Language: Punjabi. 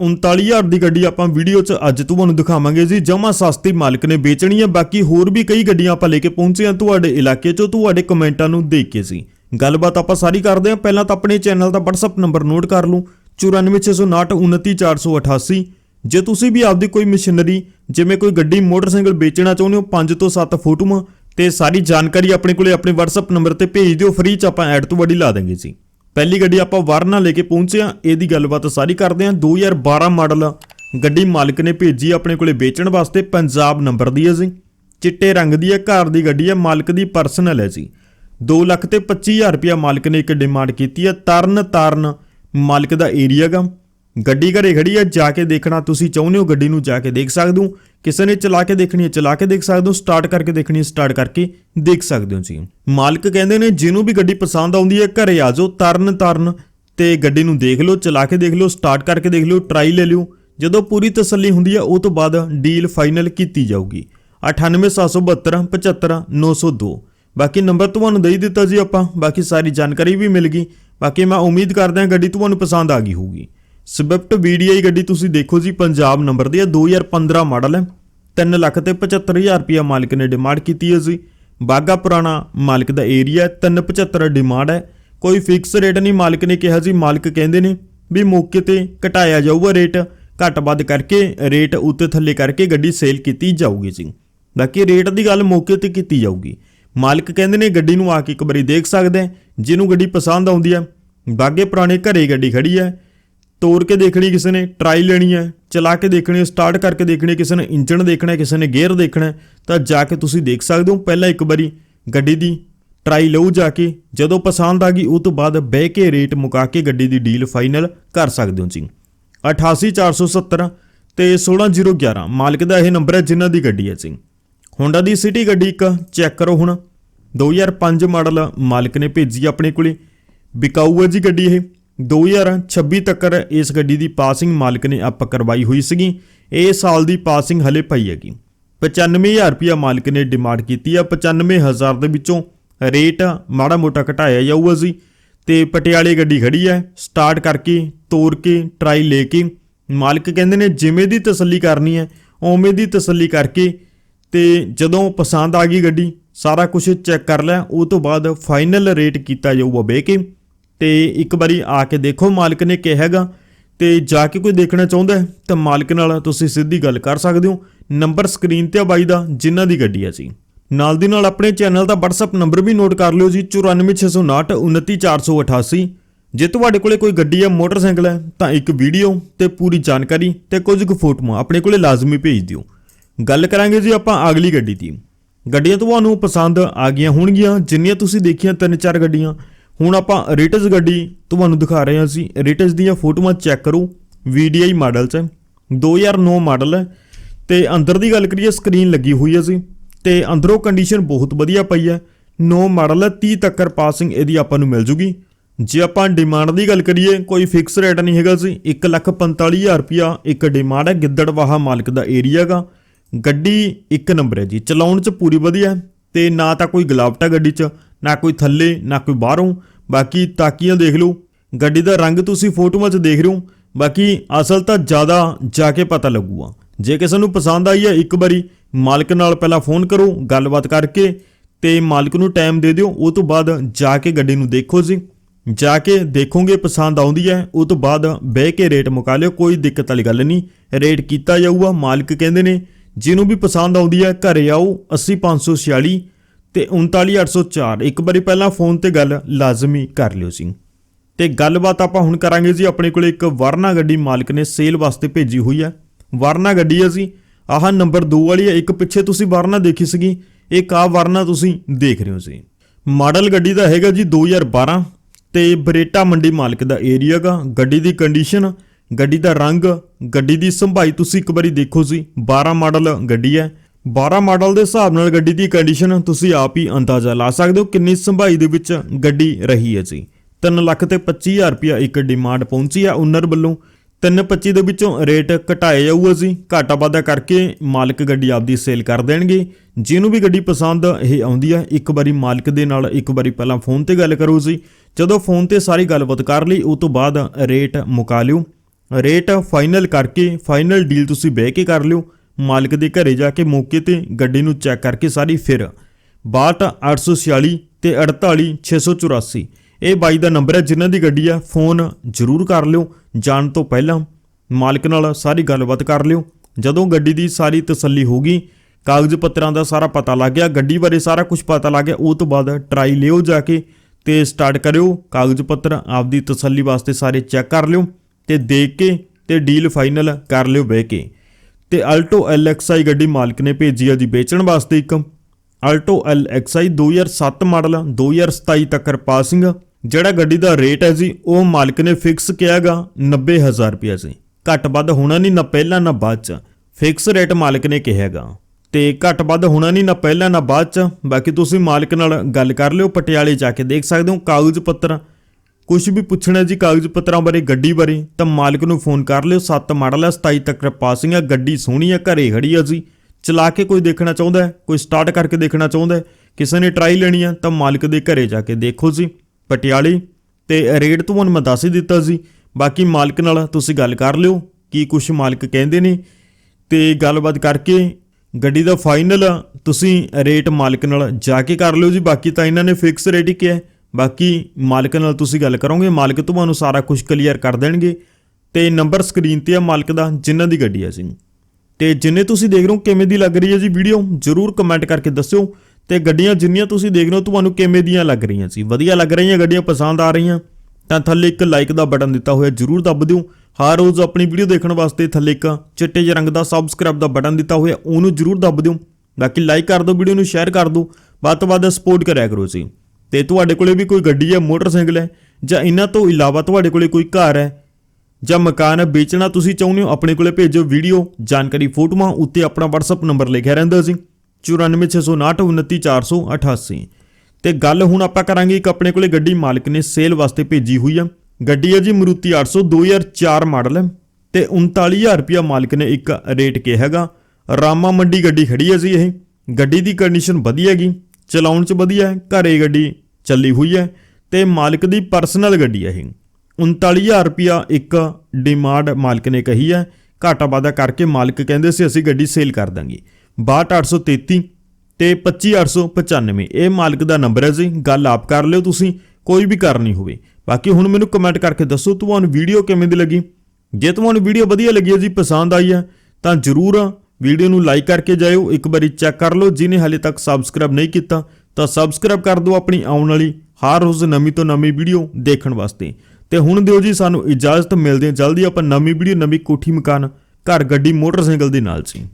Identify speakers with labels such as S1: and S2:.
S1: 39000 ਦੀ ਗੱਡੀ ਆਪਾਂ ਵੀਡੀਓ 'ਚ ਅੱਜ ਤੁਹਾਨੂੰ ਦਿਖਾਵਾਂਗੇ ਜੀ। ਜਮਾ ਸਸਤੀ ਮਾਲਕ ਨੇ ਵੇਚਣੀ ਹੈ ਬਾਕੀ ਹੋਰ ਵੀ ਕਈ ਗੱਡੀਆਂ ਆਪਾਂ ਲੈ ਕੇ ਪਹੁੰਚੇ ਹਾਂ ਤੁਹਾਡੇ ਇਲਾਕੇ 'ਚੋਂ, ਤੁਹਾਡੇ ਕਮੈਂਟਾਂ ਨੂੰ ਦੇਖ ਕੇ ਸੀ ਗੱਲਬਾਤ ਆਪਾਂ ਸਾਰੀ ਕਰਦੇ ਹਾਂ। ਪਹਿਲਾਂ ਤਾਂ ਆਪਣੇ ਚੈਨਲ ਦਾ WhatsApp ਨੰਬਰ ਨੋਟ ਕਰ ਲਓ। 9469299488 ਜੇ ਤੁਸੀਂ ਵੀ ਆਪਦੀ ਕੋਈ ਮਸ਼ੀਨਰੀ, ਜਿਵੇਂ ਕੋਈ ਗੱਡੀ ਮੋਟਰਸਾਈਕਲ ਵੇਚਣਾ ਚਾਹੁੰਦੇ ਹੋ 5 ਤੋਂ 7 ਫੋਟੋਆਂ, ਤੇ ਸਾਰੀ ਜਾਣਕਾਰੀ ਆਪਣੇ ਕੋਲੇ ਆਪਣੇ WhatsApp ਨੰਬਰ ਤੇ ਭੇਜ ਦਿਓ। ਫ੍ਰੀ ਚ ਆਪਾਂ ਐਡ ਤੋਂ ਵੱਡੀ ਲਾ ਦਾਂਗੇ ਜੀ। ਪਹਿਲੀ ਗੱਡੀ ਆਪਾਂ ਵਰਨਾ ਲੈ ਕੇ ਪਹੁੰਚੇ ਆ ਇਹਦੀ ਗੱਲਬਾਤ ਸਾਰੀ ਕਰਦੇ ਆ 2012 ਮਾਡਲ ਗੱਡੀ ਮਾਲਕ ਨੇ ਭੇਜੀ ਆਪਣੇ ਕੋਲੇ ਵੇਚਣ ਵਾਸਤੇ। ਪੰਜਾਬ ਨੰਬਰ ਦੀ ਹੈ ਜੀ। ਚਿੱਟੇ ਰੰਗ ਦੀ ਹੈ, ਘਰ ਦੀ ਗੱਡੀ ਹੈ, ਮਾਲਕ ਦੀ ਪਰਸਨਲ ਹੈ ਜੀ। 2 ਲੱਖ ਤੇ 25000 ਰੁਪਇਆ ਮਾਲਕ ਨੇ ਇੱਕ ਡਿਮਾਂਡ ਕੀਤੀ ਹੈ। ਤਰਨ ਤਾਰਨ ਮਾਲਕ ਦਾ ਏਰੀਆ ਗਾ। ਗੱਡੀ ਘਰੇ ਖੜੀ ਹੈ ਜਾ ਕੇ ਦੇਖਣਾ, ਤੁਸੀਂ ਚਾਹੁੰਦੇ ਹੋ ਗੱਡੀ ਨੂੰ ਜਾ ਕੇ ਦੇਖ ਸਕਦੇ ਹੋ। ਕਿਸੇ ਨੇ ਚਲਾ ਕੇ ਦੇਖਣੀ ਹੈ, ਚਲਾ ਕੇ ਦੇਖ ਸਕਦੇ ਹੋ ਸਟਾਰਟ ਕਰਕੇ ਦੇਖਣੀ ਹੈ ਸਟਾਰਟ ਕਰਕੇ ਦੇਖ ਸਕਦੇ ਹੋ ਜੀ ਮਾਲਕ ਕਹਿੰਦੇ ਨੇ, ਜਿਹਨੂੰ ਵੀ ਗੱਡੀ ਪਸੰਦ ਆਉਂਦੀ ਹੈ, ਘਰੇ ਆ ਜਾਓ ਤਰਨ ਤਾਰਨ ਤੇ ਗੱਡੀ ਨੂੰ ਦੇਖ ਲਓ, ਚਲਾ ਕੇ ਦੇਖ ਲਓ ਸਟਾਰਟ ਕਰਕੇ ਦੇਖ ਲਓ ਟਰਾਈ ਲੈ ਲਿਓ। ਜਦੋਂ ਪੂਰੀ ਤਸੱਲੀ ਹੁੰਦੀ ਹੈ, ਉਹ ਤੋਂ ਬਾਅਦ ਡੀਲ ਫਾਈਨਲ ਕੀਤੀ ਜਾਊਗੀ। 98772 75902 ਬਾਕੀ ਨੰਬਰ ਤੁਹਾਨੂੰ ਦੇ ਹੀ ਦਿੱਤਾ ਜੀ ਆਪਾਂ, ਬਾਕੀ ਸਾਰੀ ਜਾਣਕਾਰੀ ਵੀ ਮਿਲ ਗਈ। ਬਾਕੀ ਮੈਂ ਉਮੀਦ ਕਰਦਾ ਗੱਡੀ ਤੁਹਾਨੂੰ ਪਸੰਦ ਆ ਗਈ ਹੋਊਗੀ। ਸਵਿਫਟ VDI ਗੱਡੀ ਤੁਸੀਂ ਦੇਖੋ ਜੀ, ਪੰਜਾਬ ਨੰਬਰ ਦੀ ਹੈ 2015 ਮਾਡਲ ਹੈ। 3 ਲੱਖ ਤੇ 75000 ਰੁਪਇਆ ਮਾਲਕ ਨੇ ਡਿਮਾਂਡ ਕੀਤੀ ਹੈ ਜੀ। ਬਾਗਾ ਪੁਰਾਣਾ ਮਾਲਕ ਦਾ ਏਰੀਆ 375 ਡਿਮਾਂਡ ਹੈ। ਕੋਈ ਫਿਕਸ ਰੇਟ ਨਹੀਂ, ਮਾਲਕ ਨੇ ਕਿਹਾ ਜੀ, ਮਾਲਕ ਕਹਿੰਦੇ ਨੇ ਵੀ ਮੌਕੇ ਤੇ ਘਟਾਇਆ ਜਾਊਗਾ ਰੇਟ ਘੱਟ ਵੱਧ ਕਰਕੇ ਰੇਟ ਉੱਤੇ ਥੱਲੇ ਕਰਕੇ ਗੱਡੀ ਸੇਲ ਕੀਤੀ ਜਾਊਗੀ ਜੀ। ਬਾਕੀ ਰੇਟ ਦੀ ਗੱਲ ਮੌਕੇ ਤੇ ਕੀਤੀ ਜਾਊਗੀ। ਮਾਲਕ ਕਹਿੰਦੇ ਨੇ ਗੱਡੀ ਨੂੰ ਆ ਕੇ ਇੱਕ ਵਾਰੀ ਦੇਖ ਸਕਦੇ ਜਿਹਨੂੰ ਗੱਡੀ ਪਸੰਦ ਆਉਂਦੀ ਹੈ। ਬਾਗੇ ਪੁਰਾਣੇ ਘਰੇ ਗੱਡੀ ਖੜੀ ਹੈ ਤੋੜ ਕੇ ਦੇਖਣੀ ਕਿਸੇ ਨੇ ਟਰਾਈ ਲੈਣੀ ਹੈ, ਚਲਾ ਕੇ ਦੇਖਣੀ ਸਟਾਰਟ ਕਰਕੇ ਦੇਖਣੀ ਕਿਸੇ ਨੇ, ਇੰਜਣ ਦੇਖਣਾ ਕਿਸੇ ਨੇ ਗੇਅਰ ਦੇਖਣਾ ਤਾਂ ਜਾ ਕੇ ਤੁਸੀਂ ਦੇਖ ਸਕਦੇ ਹੋ, ਪਹਿਲਾਂ ਇੱਕ ਵਾਰੀ ਗੱਡੀ ਦੀ ਟਰਾਈ ਲਓ ਜਾ ਕੇ, ਜਦੋਂ ਪਸੰਦ ਆ ਗਈ, ਉਹ ਤੋਂ ਬਾਅਦ ਬਹਿ ਕੇ ਰੇਟ ਮੁਕਾ ਕੇ ਗੱਡੀ ਦੀ ਡੀਲ ਫਾਈਨਲ ਕਰ ਸਕਦੇ ਹੋ ਜੀ। 88470 ਤੇ 16011 ਮਾਲਕ ਦਾ ਇਹ ਨੰਬਰ ਹੈ ਜਿਨ੍ਹਾਂ ਦੀ ਗੱਡੀ ਹੈ ਜੀ। ਹੋਂਡਾ ਦੀ ਸਿਟੀ ਗੱਡੀ ਇੱਕ ਚੈੱਕ ਕਰੋ ਹੁਣ। 2005 ਮਾਡਲ ਮਾਲਕ ਨੇ ਭੇਜੀ ਆਪਣੇ ਕੋਲੇ। ਵਿਕਾਊ ਹੈ ਜੀ ਗੱਡੀ ਇਹ। 2026 ਤੱਕ ਇਸ ਗੱਡੀ ਦੀ ਪਾਸਿੰਗ ਮਾਲਕ ਨੇ ਆਪ ਕਰਵਾਈ ਹੋਈ ਸੀਗੀ। ਇਹ ਸਾਲ ਦੀ ਪਾਸਿੰਗ ਹਲੇ ਪਈ ਹੈਗੀ। 95000 ਰੁਪਇਆ ਮਾਲਕ ਨੇ ਡਿਮਾਂਡ ਕੀਤੀ ਆ। 95000 ਦੇ ਵਿੱਚੋਂ ਰੇਟ ਮਾੜਾ ਮੋਟਾ ਘਟਾਇਆ ਜਾਊਗਾ ਜੀ। ਤੇ ਪਟਿਆਲੇ ਗੱਡੀ ਖੜੀ ਹੈ। ਸਟਾਰਟ ਕਰਕੇ, ਤੋਰ ਕੇ, ਟਰਾਈ ਲੈ ਕੇ ਮਾਲਕ ਕਹਿੰਦੇ ਨੇ ਜਿਵੇਂ ਦੀ ਤਸੱਲੀ ਕਰਨੀ ਹੈ, ਉਵੇਂ ਦੀ ਤਸੱਲੀ ਕਰਕੇ ਤੇ ਜਦੋਂ ਪਸੰਦ ਆ ਗਈ ਗੱਡੀ, ਸਾਰਾ ਕੁਝ ਚੈੱਕ ਕਰ ਲਿਆ ਉਹ ਤੋਂ ਬਾਅਦ ਫਾਈਨਲ ਰੇਟ ਕੀਤਾ ਜਾਊਗਾ ਬਹਿ ਕੇ। ਤੇ ਇੱਕ ਵਾਰੀ ਆ ਕੇ ਦੇਖੋ, ਮਾਲਕ ਨੇ ਕਿਹਾ ਹੈਗਾ ਤੇ ਜਾ ਕੇ ਕੋਈ ਦੇਖਣਾ ਚਾਹੁੰਦਾ ਹੈ, ਤਾਂ ਮਾਲਕ ਨਾਲ ਤੁਸੀਂ ਸਿੱਧੀ ਗੱਲ ਕਰ ਸਕਦੇ ਹੋ। ਨੰਬਰ ਸਕਰੀਨ ਤੇ ਆ ਬਾਈ ਦਾ, ਜਿਨ੍ਹਾਂ ਦੀ ਗੱਡੀ ਹੈ ਜੀ ਨਾਲ ਦੀ ਨਾਲ ਆਪਣੇ ਚੈਨਲ ਦਾ WhatsApp ਨੰਬਰ ਵੀ ਨੋਟ ਕਰ ਲਿਓ ਜੀ 94659 29488 ਜੇ ਤੁਹਾਡੇ ਕੋਲੇ ਕੋਈ ਗੱਡੀ ਹੈ ਮੋਟਰਸਾਈਕਲ ਹੈ, ਤਾਂ ਇੱਕ ਵੀਡੀਓ ਤੇ ਪੂਰੀ ਜਾਣਕਾਰੀ ਤੇ ਕੁਝ ਕੁ ਫੋਟੋਆਂ ਆਪਣੇ ਕੋਲੇ ਲਾਜ਼ਮੀ ਭੇਜ ਦਿਓ। ਗੱਲ ਕਰਾਂਗੇ ਜੀ ਆਪਾਂ ਅਗਲੀ ਗੱਡੀ ਦੀ। ਗੱਡੀਆਂ ਤੁਹਾਨੂੰ ਪਸੰਦ ਆ ਗਈਆਂ ਹੋਣਗੀਆਂ, ਜਿੰਨੀਆਂ ਤੁਸੀਂ ਦੇਖੀਆਂ ਤਿੰਨ ਚਾਰ ਗੱਡੀਆਂ। ਹੁਣ ਆਪਾਂ ਰੇਟਸ ਗੱਡੀ ਤੁਹਾਨੂੰ ਦਿਖਾ ਰਹੇ ਹਾਂ ਅਸੀਂ। ਰੇਟਸ ਦੀਆਂ ਫੋਟੋਆਂ ਚੈੱਕ ਕਰੋ। VDI ਮਾਡਲ 'ਚ 2009 ਮਾਡਲ ਹੈ। ਤੇ ਅੰਦਰ ਦੀ ਗੱਲ ਕਰੀਏ ਸਕਰੀਨ ਲੱਗੀ ਹੋਈ ਹੈ ਜੀ ਤੇ ਅੰਦਰੋਂ ਕੰਡੀਸ਼ਨ ਬਹੁਤ ਵਧੀਆ ਪਈ ਹੈ। 9 ਮਾਡਲ ਹੈ 30 ਤੱਕਰ ਪਾਸਿੰਗ ਇਹਦੀ ਆਪਾਂ ਨੂੰ ਮਿਲ ਜੂਗੀ। ਜੇ ਆਪਾਂ ਡਿਮਾਂਡ ਦੀ ਗੱਲ ਕਰੀਏ, ਕੋਈ ਫਿਕਸ ਰੇਟ ਨਹੀਂ ਹੈਗਾ ਜੀ 145000 ਰੁਪਿਆ ਇੱਕ ਡਿਮਾਂਡ ਹੈ। ਗਿੱਦੜਵਾਹਾ ਮਾਲਕ ਦਾ ਏਰੀਆ ਗਾ ਗੱਡੀ ਇੱਕ ਨੰਬਰ ਹੈ ਜੀ। ਚਲਾਉਣ 'ਚ ਪੂਰੀ ਵਧੀਆ ਹੈ। ਤੇ ਨਾ ਤਾਂ ਕੋਈ ਗਲਾਵਟ ਗੱਡੀ 'ਚ। ਨਾ ਕੋਈ ਥੱਲੇ, ਨਾ ਕੋਈ ਬਾਹਰੋਂ। ਬਾਕੀ ਤਾਕੀਆਂ ਦੇਖ ਲਓ। ਗੱਡੀ ਦਾ ਰੰਗ ਤੁਸੀਂ ਫੋਟੋਆਂ 'ਚ ਦੇਖ ਰਹੇ ਹੋ। ਬਾਕੀ ਅਸਲ ਤਾਂ ਜ਼ਿਆਦਾ ਜਾ ਕੇ ਪਤਾ ਲੱਗੂਗਾ। ਜੇ ਕਿਸੇ ਨੂੰ ਪਸੰਦ ਆਈ ਹੈ ਇੱਕ ਵਾਰੀ, ਮਾਲਕ ਨਾਲ ਪਹਿਲਾਂ ਫੋਨ ਕਰੋ, ਗੱਲਬਾਤ ਕਰਕੇ ਤੇ ਮਾਲਕ ਨੂੰ ਟਾਈਮ ਦੇ ਦਿਓ। ਉਹ ਤੋਂ ਬਾਅਦ ਜਾ ਕੇ ਗੱਡੀ ਨੂੰ ਦੇਖੋ ਜੀ। ਜਾ ਕੇ ਦੇਖੋਗੇ, ਪਸੰਦ ਆਉਂਦੀ ਹੈ। ਉਹ ਤੋਂ ਬਾਅਦ ਬਹਿ ਕੇ ਰੇਟ ਮੁਕਾ ਲਿਓ, ਕੋਈ ਦਿੱਕਤ ਵਾਲੀ ਗੱਲ ਨਹੀਂ। ਰੇਟ ਕੀਤਾ ਜਾਊਗਾ, ਮਾਲਕ ਕਹਿੰਦੇ ਨੇ, ਜਿਹਨੂੰ ਵੀ ਪਸੰਦ ਆਉਂਦੀ ਹੈ, ਘਰੇ ਆਓ 80546 ਤੇ 39804 ਇੱਕ ਵਾਰੀ ਪਹਿਲਾਂ ਫੋਨ ਤੇ ਗੱਲ ਲਾਜ਼ਮੀ ਕਰ ਲਿਓ ਸੀ। ਤੇ ਗੱਲਬਾਤ ਆਪਾਂ ਹੁਣ ਕਰਾਂਗੇ ਜੀ, ਆਪਣੇ ਕੋਲ ਇੱਕ ਵਰਨਾ ਗੱਡੀ ਮਾਲਕ ਨੇ ਸੇਲ ਵਾਸਤੇ ਭੇਜੀ ਹੋਈ ਹੈ। ਵਰਨਾ ਗੱਡੀ ਹੈ ਜੀ, ਆਹ ਨੰਬਰ 2 ਵਾਲੀ ਹੈ। ਇੱਕ ਪਿੱਛੇ ਤੁਸੀਂ ਵਰਨਾ ਦੇਖੀ ਸੀਗੀ ਇਹ ਆ ਵਰਨਾ ਤੁਸੀਂ ਦੇਖ ਰਹੇ ਹੋ ਜੀ। ਮਾਡਲ ਗੱਡੀ ਦਾ ਹੈਗਾ ਜੀ 2012 ਤੇ ਬਰੇਟਾ ਮੰਡੀ ਮਾਲਕ ਦਾ ਏਰੀਆ ਗਾ, ਗੱਡੀ ਦੀ ਕੰਡੀਸ਼ਨ ਗੱਡੀ ਦਾ ਰੰਗ, ਗੱਡੀ ਦੀ ਸੰਭਾਈ ਤੁਸੀਂ ਇੱਕ ਵਾਰੀ ਦੇਖੋ ਜੀ 12 ਮਾਡਲ ਗੱਡੀ ਹੈ। 12 ਮਾਡਲ ਦੇ ਹਿਸਾਬ ਨਾਲ ਗੱਡੀ ਦੀ ਕੰਡੀਸ਼ਨ ਤੁਸੀਂ ਆਪ ਹੀ ਅੰਦਾਜ਼ਾ ਲਾ ਸਕਦੇ ਹੋ ਕਿੰਨੀ ਸੰਭਾਈ ਦੇ ਵਿੱਚ ਗੱਡੀ ਰਹੀ ਹੈ ਜੀ। 3 ਲੱਖ ਤੇ 25000 ਰੁਪਇਆ ਇੱਕ ਡਿਮਾਂਡ ਪਹੁੰਚੀ ਆ ਓਨਰ ਵੱਲੋਂ। 325 ਦੇ ਵਿੱਚੋਂ ਰੇਟ ਘਟਾਏ ਜਾਊਗਾ ਜੀ। ਘਾਟਾ ਵਾਧਾ ਕਰਕੇ ਮਾਲਕ ਗੱਡੀ ਆਪਦੀ ਸੇਲ ਕਰ ਦੇਣਗੇ। ਜਿਹਨੂੰ ਵੀ ਗੱਡੀ ਪਸੰਦ ਇਹ ਆਉਂਦੀ ਆ, ਇੱਕ ਵਾਰੀ ਮਾਲਕ ਦੇ ਨਾਲ ਇੱਕ ਵਾਰੀ ਪਹਿਲਾਂ ਫੋਨ ਤੇ ਗੱਲ ਕਰੋ ਜੀ। ਜਦੋਂ ਫੋਨ ਤੇ ਸਾਰੀ ਗੱਲਬਾਤ ਕਰ ਲਈ ਉਸ ਤੋਂ ਬਾਅਦ ਰੇਟ ਮੁਕਾ ਲਿਓ। ਰੇਟ ਫਾਈਨਲ ਕਰਕੇ ਫਾਈਨਲ ਡੀਲ ਤੁਸੀਂ ਬਹਿ ਕੇ ਕਰ ਲਿਓ। ਮਾਲਕ ਦੇ ਘਰੇ ਜਾ ਕੇ ਮੌਕੇ ਤੇ ਗੱਡੀ ਨੂੰ ਚੈੱਕ ਕਰਕੇ ਸਾਰੀ ਫਿਰ। 62846 ਤੇ 48684 ਇਹ ਬਾਈ ਦਾ ਨੰਬਰ ਹੈ, ਜਿਨ੍ਹਾਂ ਦੀ ਗੱਡੀ ਆ, ਫੋਨ ਜ਼ਰੂਰ ਕਰ ਲਿਓ। ਜਾਣ ਤੋਂ ਪਹਿਲਾਂ ਮਾਲਕ ਨਾਲ ਸਾਰੀ ਗੱਲਬਾਤ ਕਰ ਲਿਓ। ਜਦੋਂ ਗੱਡੀ ਦੀ ਸਾਰੀ ਤਸੱਲੀ ਹੋਗੀ ਕਾਗਜ਼ ਪੱਤਰਾਂ ਦਾ ਸਾਰਾ ਪਤਾ ਲੱਗ ਗਿਆ, ਗੱਡੀ ਬਾਰੇ ਸਾਰਾ ਕੁਝ ਪਤਾ ਲੱਗ ਗਿਆ, ਉਹ ਤੋਂ ਬਾਅਦ ਟਰਾਈ ਲਿਓ ਜਾ ਕੇ ਤੇ ਸਟਾਰਟ ਕਰਿਓ। ਕਾਗਜ਼ ਪੱਤਰ ਆਪਦੀ ਤਸੱਲੀ ਵਾਸਤੇ ਸਾਰੇ ਚੈੱਕ ਕਰ ਲਿਓ ਤੇ ਦੇਖ ਕੇ ਤੇ ਡੀਲ ਫਾਈਨਲ ਕਰ ਲਿਓ ਬਹਿ ਕੇ। ਤੇ ਅਲਟੋ LXI ਗੱਡੀ ਮਾਲਕ ਨੇ ਭੇਜੀ ਹੈ ਜੀ ਵੇਚਣ ਵਾਸਤੇ ਇੱਕ। ਅਲਟੋ LXI 2007 ਮਾਡਲ 2027 ਤੱਕ ਪਾਸਿੰਗ। ਜਿਹੜਾ ਗੱਡੀ ਦਾ ਰੇਟ ਹੈ ਜੀ, ਉਹ ਮਾਲਕ ਨੇ ਫਿਕਸ ਕਿਹਾਗਾ 90000 ਰੁਪਏ ਸੀ ਘੱਟ ਵੱਧ ਹੋਣਾ ਨਹੀਂ, ਨਾ ਪਹਿਲਾਂ, ਨਾ ਬਾਅਦ ਚ। ਫਿਕਸ ਰੇਟ ਮਾਲਕ ਨੇ ਕਿਹਾਗਾ ਤੇ ਘੱਟ ਵੱਧ ਹੋਣਾ ਨਹੀਂ, ਨਾ ਪਹਿਲਾਂ, ਨਾ ਬਾਅਦ ਚ। ਬਾਕੀ ਤੁਸੀਂ ਮਾਲਕ ਨਾਲ ਗੱਲ ਕਰ ਲਿਓ, ਪਟਿਆਲੇ ਜਾ ਕੇ ਦੇਖ ਸਕਦੇ ਹੋ। ਕਾਗਜ਼ ਪੱਤਰ ਕੁਝ ਵੀ ਪੁੱਛਣਾ ਜੀ ਕਾਗਜ਼ ਪੱਤਰਾਂ ਬਾਰੇ ਗੱਡੀ ਬਾਰੇ, ਤਾਂ ਮਾਲਕ ਨੂੰ ਫੋਨ ਕਰ ਲਿਓ। 7 ਮਾਡਲ ਹੈ 27 ਤੱਕ ਪਾਸਿੰਗ ਹੈ ਗੱਡੀ ਸੋਹਣੀ ਹੈ ਘਰੇ ਖੜੀ ਹੈ ਜੀ ਚਲਾ ਕੇ ਕੋਈ ਦੇਖਣਾ ਚਾਹੁੰਦਾ ਹੈ? ਕੋਈ ਸਟਾਰਟ ਕਰਕੇ ਦੇਖਣਾ ਚਾਹੁੰਦਾ ਹੈ? ਕਿਸੇ ਨੇ ਟਰਾਈ ਲੈਣੀ ਹੈ ਤਾਂ ਮਾਲਕ ਦੇ ਘਰੇ ਜਾ ਕੇ ਦੇਖੋ ਜੀ। ਪਟਿਆਲੇ ਤੇ ਰੇਟ ਤੁਹਾਨੂੰ ਮੈਂ ਦੱਸ ਹੀ ਦਿੱਤਾ ਜੀ। ਬਾਕੀ ਮਾਲਕ ਨਾਲ ਤੁਸੀਂ ਗੱਲ ਕਰ ਲਿਓ, ਕੀ ਕੁਝ ਮਾਲਕ ਕਹਿੰਦੇ ਨੇ। ਤੇ ਗੱਲਬਾਤ ਕਰਕੇ ਗੱਡੀ ਦਾ ਫਾਈਨਲ ਤੁਸੀਂ ਰੇਟ ਮਾਲਕ ਨਾਲ ਜਾ ਕੇ ਕਰ ਲਿਓ ਜੀ। ਬਾਕੀ ਤਾਂ ਇਹਨਾਂ ਨੇ ਫਿਕਸ ਰੇਟ ਹੀ। ਕਿਹਾ ਬਾਕੀ ਮਾਲਕ ਨਾਲ ਤੁਸੀਂ ਗੱਲ ਕਰੋਗੇ, ਮਾਲਕ ਤੁਹਾਨੂੰ ਸਾਰਾ ਕੁਝ ਕਲੀਅਰ ਕਰ ਦੇਣਗੇ। ਤੇ ਨੰਬਰ ਸਕਰੀਨ ਤੇ ਆ ਮਾਲਕ ਦਾ, ਜਿਨ੍ਹਾਂ ਦੀ ਗੱਡੀ ਹੈ ਜੀ। ਤੇ ਜਿੰਨੇ ਤੁਸੀਂ ਦੇਖ ਰਹੇ ਹੋ ਕਿਵੇਂ ਦੀ ਲੱਗ ਰਹੀ ਹੈ ਜੀ ਵੀਡੀਓ ਜਰੂਰ ਕਮੈਂਟ ਕਰਕੇ ਦੱਸਿਓ। ਤੇ ਗੱਡੀਆਂ ਜਿੰਨੀਆਂ ਤੁਸੀਂ ਦੇਖ ਰਹੇ ਹੋ, ਤੁਹਾਨੂੰ ਕਿਵੇਂ ਦੀਆਂ ਲੱਗ ਰਹੀਆਂ ਸੀ ਵਧੀਆ ਲੱਗ ਰਹੀਆਂ, ਗੱਡੀਆਂ ਪਸੰਦ ਆ ਰਹੀਆਂ। ਤਾਂ ਥੱਲੇ ਇੱਕ ਲਾਈਕ ਦਾ ਬਟਨ ਦਿੱਤਾ ਹੋਇਆ, ਜਰੂਰ ਦੱਬ ਦਿਓ। ਹਰ ਰੋਜ਼ ਆਪਣੀ ਵੀਡੀਓ ਦੇਖਣ ਵਾਸਤੇ ਥੱਲੇ ਇੱਕ ਚਿੱਟੇ ਜਿਹੇ ਰੰਗ ਦਾ ਸਬਸਕ੍ਰਾਈਬ ਦਾ ਬਟਨ ਦਿੱਤਾ ਹੋਇਆ, ਉਹਨੂੰ ਜਰੂਰ ਦੱਬ ਦਿਓ। ਬਾਕੀ ਲਾਈਕ ਕਰ ਦਿਓ ਵੀਡੀਓ ਨੂੰ ਸ਼ੇਅਰ ਕਰ ਦਿਓ। ਵੱਧ ਤੋਂ ਵੱਧ ਸਪੋਰਟ ਕਰਿਆ ਕਰੋ ਜੀ। ਤੇ ਤੁਹਾਡੇ ਕੋਲੇ ਵੀ ਕੋਈ ਗੱਡੀ ਹੈ, ਮੋਟਰਸਾਈਕਲ ਹੈ, ਜਾਂ ਇਹਨਾਂ ਤੋਂ ਇਲਾਵਾ ਤੁਹਾਡੇ ਕੋਲੇ ਕੋਈ ਘਰ ਹੈ, ਜਾਂ ਮਕਾਨ ਵੇਚਣਾ ਤੁਸੀਂ ਚਾਹੁੰਦੇ ਹੋ, ਆਪਣੇ ਕੋਲੇ ਭੇਜੋ ਵੀਡੀਓ, ਜਾਣਕਾਰੀ ਫੋਟੋਆਂ ਉੱਤੇ ਆਪਣਾ WhatsApp ਨੰਬਰ ਲਿਖਿਆ ਰਹਿੰਦਾ ਸੀ 9469299488 ਤੇ ਗੱਲ ਹੁਣ ਆਪਾਂ ਕਰਾਂਗੇ ਇੱਕ ਆਪਣੇ ਕੋਲੇ ਗੱਡੀ ਮਾਲਕ ਨੇ ਸੇਲ ਵਾਸਤੇ ਭੇਜੀ ਹੋਈ ਆ। ਗੱਡੀ ਹੈ ਜੀ ਮਰੂਤੀ 800 2004 ਮਾਡਲ ਹੈ, ਤੇ 39000 ਰੁਪਿਆ ਮਾਲਕ ਨੇ ਇੱਕ ਰੇਟ ਕਿਹਾ ਹੈਗਾ। ਰਾਮਾ ਮੰਡੀ ਗੱਡੀ ਖੜੀ ਹੈ ਜੀ ਇਹ। ਗੱਡੀ ਦੀ ਕੰਡੀਸ਼ਨ ਵਧੀਆ ਹੈਗੀ। ਚਲਾਉਣ 'ਚ ਵਧੀਆ ਹੈ, ਘਰੇ ਗੱਡੀ ਚੱਲੀ ਹੋਈ ਹੈ ਤੇ ਮਾਲਕ ਦੀ ਪਰਸਨਲ ਗੱਡੀ ਹੈ ਇਹ। 39000 ਰੁਪਿਆ ਇੱਕ ਡਿਮਾਂਡ ਮਾਲਕ ਨੇ ਕਹੀ ਹੈ। ਘਾਟਾ ਵਾਧਾ ਕਰਕੇ ਮਾਲਕ ਕਹਿੰਦੇ ਸੀ, ਅਸੀਂ ਗੱਡੀ ਸੇਲ ਕਰ ਦਾਂਗੇ। 62833 ਤੇ 25895 ਇਹ ਮਾਲਕ ਦਾ ਨੰਬਰ ਹੈ ਜੀ। ਗੱਲ ਆਪ ਕਰ ਲਿਓ ਤੁਸੀਂ, ਕੋਈ ਵੀ ਕਰਨੀ ਹੋਵੇ। ਬਾਕੀ ਹੁਣ ਮੈਨੂੰ ਕਮੈਂਟ ਕਰਕੇ ਦੱਸੋ, ਤੁਹਾਨੂੰ ਵੀਡੀਓ ਕਿਵੇਂ ਦੀ ਲੱਗੀ? ਜੇ ਤੁਹਾਨੂੰ ਵੀਡੀਓ ਵਧੀਆ ਲੱਗੀ ਹੈ ਜੀ, ਪਸੰਦ ਆਈ ਹੈ, ਤਾਂ ਜਰੂਰ ਵੀਡੀਓ ਨੂੰ ਲਾਈਕ ਕਰਕੇ ਜਾਇਓ, ਇੱਕ ਵਾਰੀ ਚੈੱਕ ਕਰ ਲਓ, ਜਿਹਨੇ ਹਾਲੇ ਤੱਕ ਸਬਸਕ੍ਰਾਈਬ ਨਹੀਂ ਕੀਤਾ, ਤਾਂ ਸਬਸਕ੍ਰਾਈਬ ਕਰ ਦਿਓ ਆਪਣੀ ਆਉਣ ਵਾਲੀ ਹਰ ਰੋਜ਼ ਨਵੀਂ ਤੋਂ ਨਵੀਂ ਵੀਡੀਓ ਦੇਖਣ ਵਾਸਤੇ। ਤੇ ਹੁਣ ਦਿਓ ਜੀ ਸਾਨੂੰ ਇਜਾਜ਼ਤ, ਮਿਲਦੇ ਹਾਂ ਜਲਦੀ ਆਪਾਂ ਨਵੀਂ ਵੀਡੀਓ, ਨਵੀਂ ਕੋਠੀ ਮਕਾਨ, ਘਰ ਗੱਡੀ, ਮੋਟਰਸਾਈਕਲ ਦੇ ਨਾਲ ਸੀ